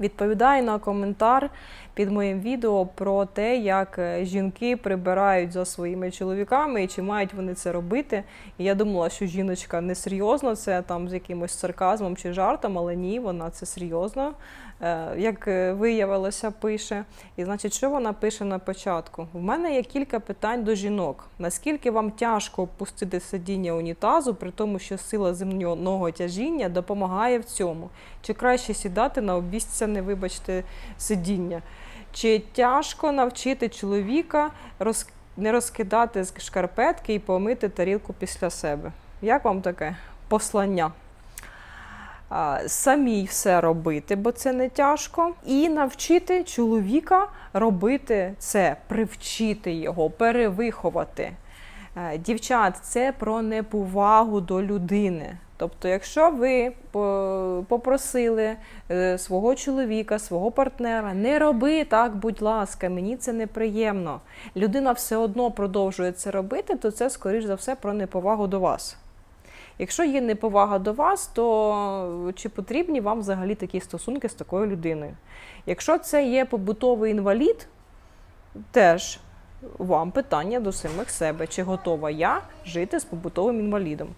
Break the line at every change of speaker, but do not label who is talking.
Відповідаю на коментар під моїм відео про те, як е, жінки прибирають за своїми чоловіками і чи мають вони це робити. І я думала, що жіночка несерйозно, це там з якимось сарказмом чи жартом, але ні, вона це серйозно. Е, Як е, виявилося, пише. І значить, що вона пише на початку? В мене є кілька питань до жінок. Наскільки вам тяжко опустити сидіння унітазу, при тому, що сила земного тяжіння допомагає в цьому? Чи краще сідати на обіцяне, вибачте, сидіння? Чи тяжко навчити чоловіка роз... не розкидати шкарпетки і помити тарілку після себе? Як вам таке послання? Самій все робити, бо це не тяжко, і навчити чоловіка робити це, привчити його, перевиховати. Е, Дівчат, це про неповагу до людини. Тобто, якщо ви попросили е, свого чоловіка, свого партнера, не роби так, будь ласка, мені це неприємно. Людина все одно продовжує це робити, то це, скоріш за все, про неповагу до вас. Якщо є неповага до вас, то чи потрібні вам взагалі такі стосунки з такою людиною? Якщо це є побутовий інвалід, теж вам питання до самих себе, чи готова я жити з побутовим інвалідом.